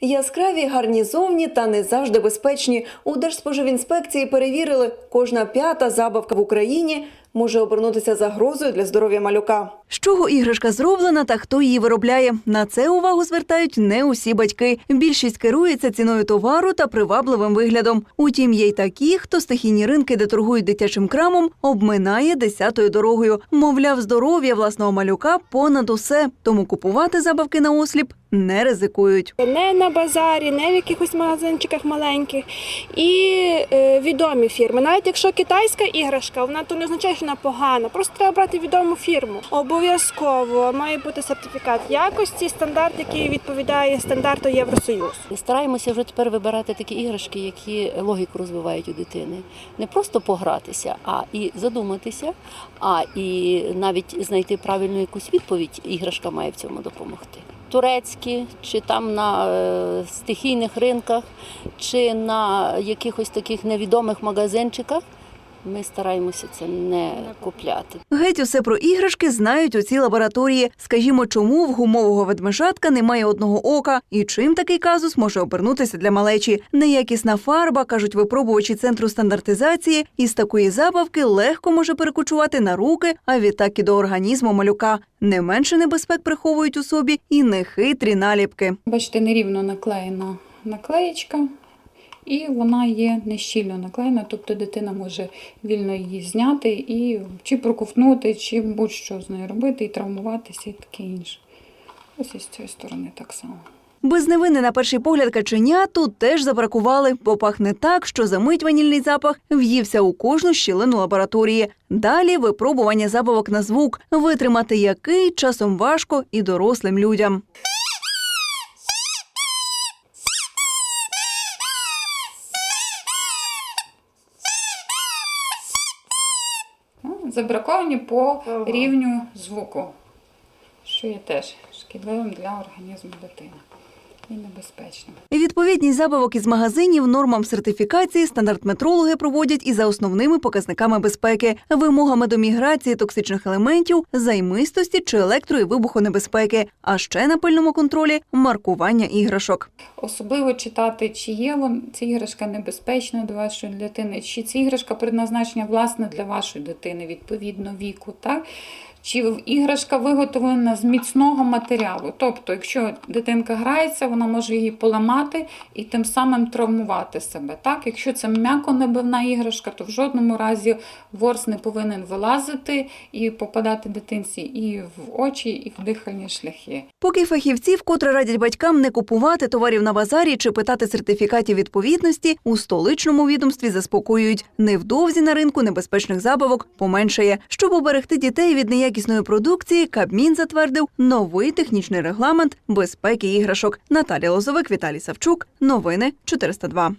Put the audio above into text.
Яскраві, гарні зовні та не завжди безпечні. У Держспоживінспекції перевірили, кожна п'ята забавка в Україні може обернутися загрозою для здоров'я малюка. З чого іграшка зроблена та хто її виробляє? На це увагу звертають не усі батьки. Більшість керується ціною товару та привабливим виглядом. Утім, є й такі, хто стихійні ринки, де торгують дитячим крамом, обминає десятою дорогою. Мовляв, здоров'я власного малюка понад усе. Тому купувати забавки на осліп не ризикують. Не на базарі, не в якихось магазинчиках маленьких. І е, відомі фірми. Навіть якщо китайська іграшка, вона то не означає, що вона погана. Просто треба брати відому фірму. Обов'язково має бути сертифікат якості, стандарт, який відповідає стандарту Євросоюзу. Стараємося вже тепер вибирати такі іграшки, які логіку розвивають у дитини. Не просто погратися, а і задуматися, а і навіть знайти правильну якусь відповідь. Іграшка має в цьому допомогти. Турецькі, чи там на е, стихійних ринках, чи на якихось таких невідомих магазинчиках. Ми стараємося це не купляти. Геть усе про іграшки знають у цій лабораторії. Скажімо, чому в гумового ведмежатка немає одного ока і чим такий казус може обернутися для малечі. Неякісна фарба, кажуть випробувачі центру стандартизації, із такої забавки легко може перекочувати на руки, а відтак і до організму малюка. Не менше небезпек приховують у собі і нехитрі наліпки. Бачите, нерівно наклеєна наклеєчка, і вона є нещільно наклеєна, тобто дитина може вільно її зняти і чи проковтнути, чи будь-що з нею робити, і травмуватися, і таке інше. Ось і з цієї сторони так само. Безневинне на перший погляд каченя тут теж забракували, бо пахне так, що за мить ванільний запах в'ївся у кожну щілину лабораторії. Далі випробування забавок на звук, витримати який часом важко і дорослим людям. Забраковані по рівню звуку, що є теж шкідливим для організму дитини і небезпечним. Відповідність забавок із магазинів нормам сертифікації стандартметрологи проводять і за основними показниками безпеки, вимогами до міграції токсичних елементів, займистості чи електро- і вибухонебезпеки, а ще на пильному контролі маркування іграшок. Особливо читати, чи є ця іграшка небезпечна для вашої дитини, чи ця іграшка предназначена власне для вашої дитини відповідно віку, так? Чи іграшка виготовлена з міцного матеріалу. Тобто, якщо дитинка грається, вона може її поламати і тим самим травмувати себе. Так? Якщо це м'яко-небивна іграшка, то в жодному разі ворс не повинен вилазити і попадати дитинці і в очі, і в дихальні шляхи. Поки фахівці вкотре радять батькам не купувати товарів на базарі чи питати сертифікатів відповідності, у столичному відомстві заспокоюють невдовзі на ринку небезпечних забавок поменшає. Щоб уберегти дітей від неякісної продукції, Кабмін затвердив новий технічний регламент безпеки іграшок. Наталія Лозовик, Віталій Савчук. Новини 402.